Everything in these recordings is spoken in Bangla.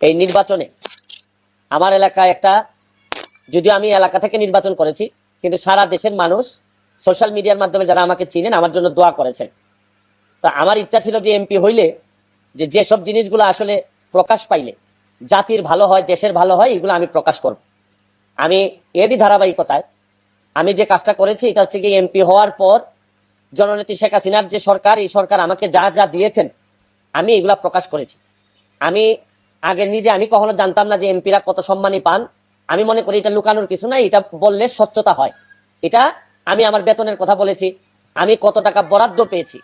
এই নির্বাচনে আমার এলাকায় একটা, যদিও আমি এলাকা থেকে নির্বাচন করেছি, কিন্তু সারা দেশের মানুষ সোশ্যাল মিডিয়ার মাধ্যমে যারা আমাকে চিনেন, আমার জন্য দোয়া করেছেন। তা আমার ইচ্ছা ছিল যে এমপি হইলে, যে যেসব জিনিসগুলো আসলে প্রকাশ পাইলে, জাতির ভালো হয়, দেশের ভালো হয়, এগুলো আমি প্রকাশ করব। আমি এরই ধারাবাহিকতায়, আমি যে কাজটা করেছি, এটা হচ্ছে কি এমপি হওয়ার পর জননেত্রী শেখ হাসিনার যে সরকার, এই সরকার আমাকে যা যা দিয়েছেন, আমি এগুলা প্রকাশ করেছি। আমি আগে নিজে আমি কখনো জানতাম না যে এমপিরা কত সম্মানী পান। আমি মনে করি এটা লুকানোর কিছু নাই, এটা বললে স্বচ্ছতা হয়। এটা আমি আমার বেতনের কথা বলেছি। আমি কত টাকা বরাদ্দ পেয়েছি।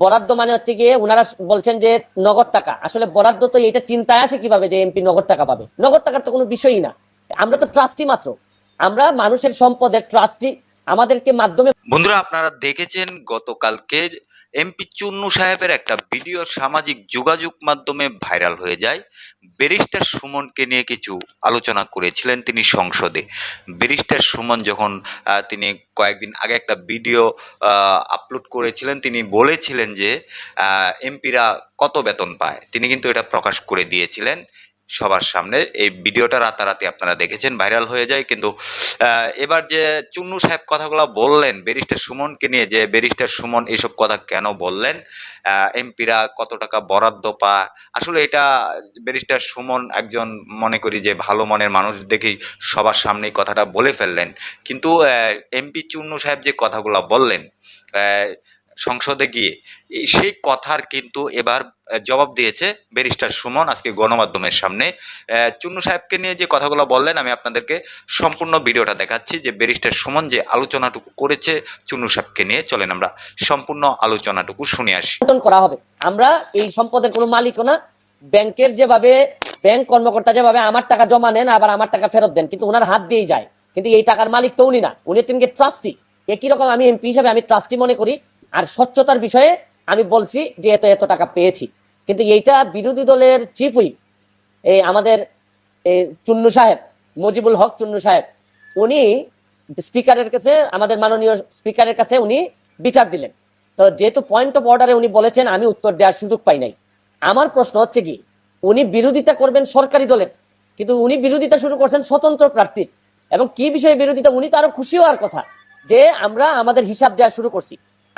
বরাদ্দ মানে হচ্ছে গিয়ে ওনারা বলছেন যে নগদ টাকা। আসলে বরাদ্দ তো এটা চিন্তায় আসে কীভাবে যে এমপি নগদ টাকা পাবে? নগদ টাকার তো কোনো বিষয়ই না। আমরা তো ট্রাস্টি মাত্র। আমরা মানুষের সম্পদের ট্রাস্টি। আমাদেরকে মাধ্যমে বন্ধুরা, আপনারা দেখেছেন গতকালকে এমপি চুন্নু সাহেবের একটা ভিডিও সামাজিক যোগাযোগ মাধ্যমে ভাইরাল হয়ে যায়। ব্যারিস্টার সুমনকে নিয়ে কিছু আলোচনা করেছিলেন তিনি সংসদে। ব্যারিস্টার সুমন যখন তিনি কয়েকদিন আগে একটা ভিডিও আপলোড করেছিলেন, তিনি বলেছিলেন যে এমপিরা কত বেতন পায়। তিনি কিন্তু এটা প্রকাশ করে দিয়েছিলেন। সবার সামনে। এই ভিডিওটা রাতারাতি আপনারা দেখেছেন, ভাইরাল হয়ে যায়। কিন্তু এবার যে চুন্নু সাহেব কথাগুলো বললেন, ব্যারিস্টার সুমনকে নিয়ে যে ব্যারিস্টার সুমন এসব কথা কেন বললেন এমপিরা কত টাকা বরাদ্দ পা আসলে এটা ব্যারিস্টার সুমন একজন মনে করি যে ভালো মনের মানুষ দেখেই সবার সামনেই কথাটা বলে ফেললেন। কিন্তু এমপি চুন্নু সাহেব যে কথাগুলো বললেন সংসদে গিয়ে। সেই কথার কিন্তু এবার জবাব দিয়েছে ব্যারিস্টার সুমন আজকে গণমাধ্যমের সামনে। চুন্নু সাহেবকে নিয়ে যে কথাগুলো বললেন, আমি আপনাদেরকে সম্পূর্ণ ভিডিওটা দেখাচ্ছি যে ব্যারিস্টার সুমন যে আলোচনাটুকু করেছে চুন্নু সাহেবকে নিয়ে, চলেন আমরা সম্পূর্ণ আলোচনাটুকু শুনে আসি। করা হবে। আমরা এই সম্পদের কোনো মালিকও না। ব্যাংকের যেভাবে, ব্যাংক কর্মকর্তা যেভাবে আমার টাকা জমা নেন, আবার আমার টাকা ফেরত দেন, কিন্তু ওনার হাত দিয়েই যায়। কিন্তু এই টাকার মালিক তো উনি না। উনি হচ্ছেন ট্রাস্টি একই রকম আমি এমপি হিসাবে আমি ট্রাস্টি মনে করি। আর স্বচ্ছতার বিষয়ে আমি বলছি যে এত এত টাকা পেয়েছি। কিন্তু এইটা বিরোধী দলের চিফ হুইপ এই আমাদের চুন্নু সাহেব, মজিবুল হক চুন্নু সাহেব, উনি স্পিকারের কাছে, আমাদের মাননীয় স্পিকারের কাছে উনি বিচার দিলেন। তো যেহেতু পয়েন্ট অফ অর্ডারে উনি বলেছেন, আমি উত্তর দেওয়ার সুযোগ পাই নাই। আমার প্রশ্ন হচ্ছে কি, উনি বিরোধিতা করবেন সরকারি দলের, কিন্তু উনি বিরোধিতা শুরু করছেন স্বতন্ত্র প্রার্থীর। এবং কি বিষয়ে বিরোধিতা, উনি তো আরও খুশি হওয়ার কথা, যে আমরা আমাদের হিসাব দেওয়া শুরু করছি।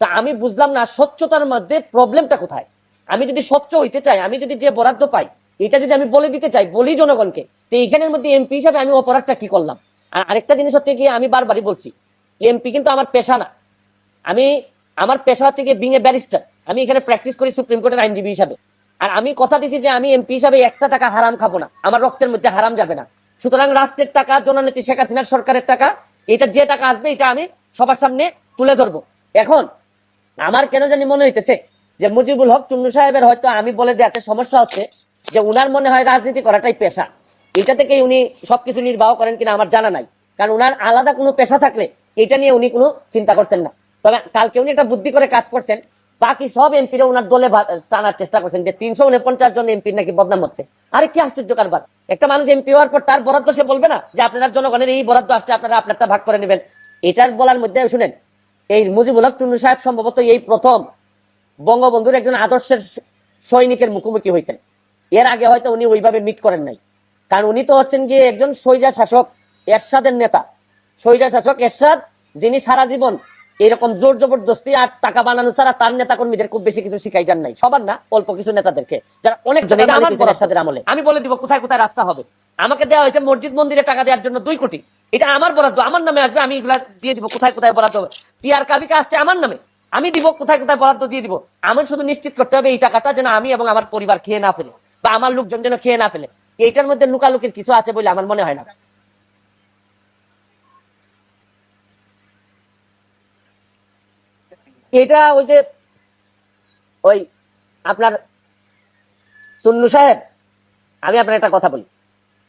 তা আমি বুঝলাম না স্বচ্ছতার মধ্যে প্রবলেমটা কোথায়? আমি যদি স্বচ্ছ হইতে চাই, আমি যদি যে বরাদ্দ পাই, এটা যদি আমি বলে দিতে চাই, বলি জনগণকে, তো এইখানের মধ্যে এমপি হিসাবে আমি অপরাধটা কি করলাম? আর আরেকটা জিনিস হচ্ছে গিয়ে আমি বারবারই বলছি, এমপি কিন্তু আমার পেশা না। আমি, আমার পেশা হচ্ছে গিয়ে বিং এ ব্যারিস্টার আমি এখানে প্র্যাকটিস করি সুপ্রিম কোর্টের আইনজীবী হিসাবে। আর আমি কথা দিছি যে আমি এমপি হিসাবে একটা টাকা হারাম খাব না। আমার রক্তের মধ্যে হারাম যাবে না। সুতরাং রাষ্ট্রের টাকা, জননেত্রী শেখ হাসিনার সরকারের টাকা, এটা যে টাকা আসবে, এটা আমি সবার সামনে তুলে ধরবো। এখন আমার কেন জানি মনে হইতেছে যে মুজিবুল হক চুন্নু সাহেবের হয়তো আমি বলে দেওয়াতে সমস্যা হচ্ছে যে উনার মনে হয় রাজনীতি করাটাই পেশা। এটা থেকে উনি সবকিছু নির্বাহ করেন কিনা আমার জানা নাই। কারণ উনার আলাদা কোনো পেশা থাকলে এটা নিয়ে উনি কোনো চিন্তা করতেন না। তবে কালকে উনি একটা বুদ্ধি করে কাজ করছেন, বাকি সব এমপিরা ওনার দলে টানার চেষ্টা করছেন যে তিনশো উনপঞ্চাশ জন এমপির নাকি বদনাম হচ্ছে। আরে কি আশ্চর্য কারবার। একটা মানুষ এমপি হওয়ার পর তার বরাদ্দ সে বলবে না যে আপনার জনগণের এই বরাদ্দ আসছে, আপনারা আপনারটা ভাগ করে নেবেন। এটার বলার মধ্যে শুনেন এই মুজিবুল হক চুন্নু সাহেব সম্ভবত এই প্রথম বঙ্গবন্ধুর একজন আদর্শের সৈনিকের মুখোমুখি হয়েছেন। এর আগে হয়তো উনি ওইভাবে মিট করেন নাই। কারণ উনি তো হচ্ছেন গিয়ে একজন সৈজা শাসক এরশাদের নেতা। সৈরা শাসক এরশাদ, যিনি সারা জীবন এরকম জোর জবরদস্তি আর টাকা বানানো ছাড়া তার নেতা কর্মীদের খুব বেশি কিছু শিখাই যান নাই। সবার না অল্প কিছু নেতাদেরকে। যারা অনেক এরশাদের আমলে। আমি বলে দিব কোথায় কোথায় রাস্তা হবে। আমাকে দেওয়া হয়েছে মসজিদ মন্দিরে টাকা দেওয়ার জন্য দুই কোটি। এটা আমার বরাদ্দ আমার নামে আসবে আমি এগুলা দিয়ে দিব। কোথায় কোথায় বরাদ্দ হবে? টিআর কাবিকা আসছে আমার নামে। আমি দিব কোথায় কোথায় বরাদ্দ দিয়ে দিব। আমার শুধু নিশ্চিত করতে হবে এই টাকাটা যেন আমি এবং আমার পরিবার খেয়ে না ফেলে বা আমার লোকজন যেন খেয়ে না ফেলে। এইটার মধ্যে লুকালুকির কিছু আছে বলে আমার মনে হয় না। এটা ওই যে, ওই আপনার সুন্নু সাহেব, আমি আপনার একটা কথা বলি।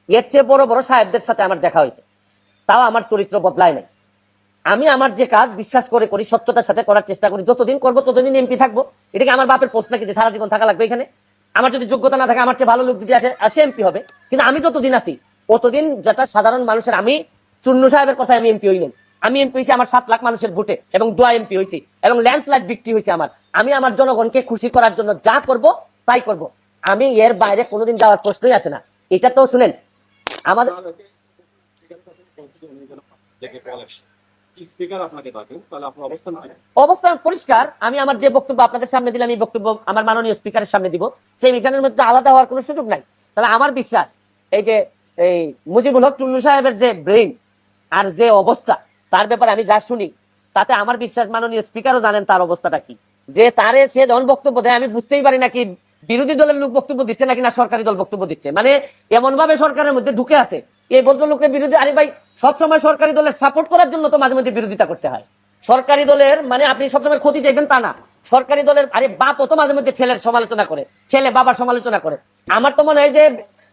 এর চেয়ে বড় বড় সাহেবদের সাথে আমার দেখা হয়েছে। তাও আমার চরিত্র বদলায় নাই। আমি আমার যে কাজ বিশ্বাস করে করি সত্যতার সাথে করার চেষ্টা করি, যতদিন করব ততদিন এমপি থাকব। এটা কি আমার বাপের প্রশ্ন নাকি যে সারা জীবন থাকা লাগবে এখানে? আমার যদি যোগ্যতা না থাকে, আমার চেয়ে ভালো লোক যদি আসে আসে এমপি হবে। কিন্তু আমি যতদিন আছি ততদিন যেটা সাধারণ মানুষের, আমি চুন্নু সাহেবের কথা আমি এমপি হই নাই। আমি এমপি হয়েছি আমার সাত লাখ মানুষের ভোটে এবং দোয়া এমপি হয়েছি এবং ল্যান্ডস্লাইড বিক্রি হয়েছে আমার। আমি আমার জনগণকে খুশি করার জন্য যা করব, তাই করব। আমি এর বাইরে কোনোদিন যাওয়ার প্রশ্নই আসে না। এটা তো শুনেন, আমাদের আমার যে বক্তব্য আপনাদের সামনে দিলাম, এই বক্তব্য আমার মাননীয় স্পিকারের সামনে দিব। সেই এখানের মধ্যে আলাদা হওয়ার কোনো সুযোগ নাই। তবে আমার বিশ্বাস, এই যে, এই মুজিবুল হক টুল্লু সাহেবের যে ব্রেইন আর যে অবস্থা তার ব্যাপারে আমি যা শুনি, তাতে আমার বিশ্বাস মাননীয় স্পিকারও জানেন তার অবস্থাটা কি। যে তারে সে যখন বক্তব্য দেয়, আমি বুঝতেই পারি নাকি বিরোধী দলের লোক বক্তব্য দিচ্ছে নাকি না সরকারি দল বক্তব্য দিচ্ছে। মানে এমন ভাবে সরকারের মধ্যে ঢুকে আছে এই ভদ্রলোকের বিরোধী আরে ভাই, সবসময় সরকারি দলের সাপোর্ট করার জন্য তো মাঝে মধ্যে বিরোধিতা করতে হয়। সরকারি দলের মানে আপনি সবসময় ক্ষতি চাইবেন তা না। সরকারি দলের আরে বাপ তো মাঝে মধ্যে ছেলের সমালোচনা করে, ছেলে বাবার সমালোচনা করে। আমার তো মনে হয় যে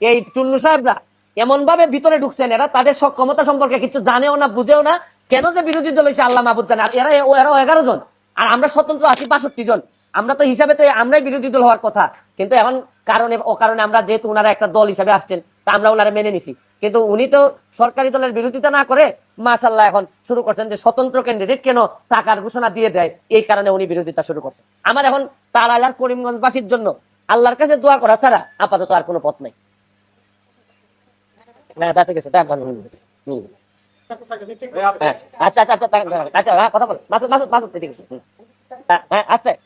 এই টুল্লু সাহেবরা এমন ভাবে ভিতরে ঢুকছেন, এরা তাদের সক্ষমতা সম্পর্কে কিছু জানেও না, বুঝেও না কেন যে বিরোধী দল হয়েছে আল্লাহ মাহবুদ জানে। এরা এরা এগারো জন। আর আমরা স্বতন্ত্র আছি বাষট্টি জন। আমরা তো হিসাবে তো আমরাই বিরোধী দল হওয়ার কথা। কিন্তু এখন কারণে ও কারণে আমরা যেহেতু ওনারা একটা দল হিসাবে আসছেন তা আমরা ওনারা মেনে নিছি। কিন্তু উনি তো সরকারি দলের বিরোধিতা না করে মাসাল্লাহ এখন শুরু করছেন যে স্বতন্ত্র ক্যান্ডিডেট কেন টাকার ঘোষণা দিয়ে দেয় এই কারণে উনি বিরোধিতা শুরু করছেন। আমার এখন তারাল আর করিমগঞ্জবাসীর জন্য আল্লাহর কাছে দোয়া করা ছাড়া আপাতত আর কোনো পথ নাই। গেছে তা হুম, হুম। হ্যাঁ, আচ্ছা আচ্ছা আচ্ছা আচ্ছা হ্যাঁ কথা মাসুদ মাসুদ মাসুদ। হ্যাঁ, হ্যাঁ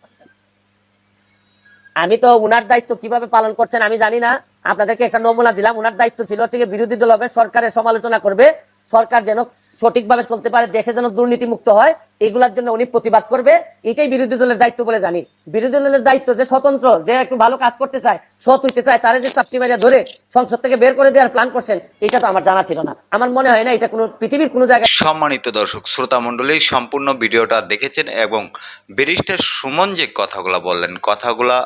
আমি তো উনার দায়িত্ব কীভাবে পালন করছেন আমি জানি না। আপনাদেরকে একটা নমুনা দিলাম। উনার দায়িত্ব ছিল হচ্ছে বিরোধী দল হবে সরকারের সমালোচনা করবে। সরকার যেন সঠিকভাবে চলতে পারে দেশে যেন দুর্নীতি মুক্ত হয়। এগুলার জন্য উনি প্রতিবাদ করবে, এটাই বিরোধী দলের দায়িত্ব বলে জানি। বিরোধী দলের দায়িত্ব যে স্বতন্ত্র, যে একটু ভালো কাজ করতে চায়, সৎ হইতে চায়, তারা যে চাপটি মারিয়া ধরে সংসদ থেকে বের করে দেওয়ার প্ল্যান করছেন, এটা তো আমার জানা ছিল না। আমার মনে হয় না এটা কোনো পৃথিবীর কোনো জায়গায় সম্মানিত দর্শক, শ্রোতা মণ্ডলী, সম্পূর্ণ ভিডিওটা দেখেছেন এবং ব্যারিস্টার সুমন যে কথাগুলো বললেন, কথাগুলা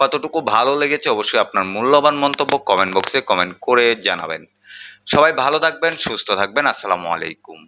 কতটুকু ভালো লেগেছে অবশ্যই আপনার মূল্যবান মন্তব্য কমেন্ট বক্সে কমেন্ট করে জানাবেন। সবাই ভালো থাকবেন, সুস্থ থাকবেন, আসসালামু আলাইকুম।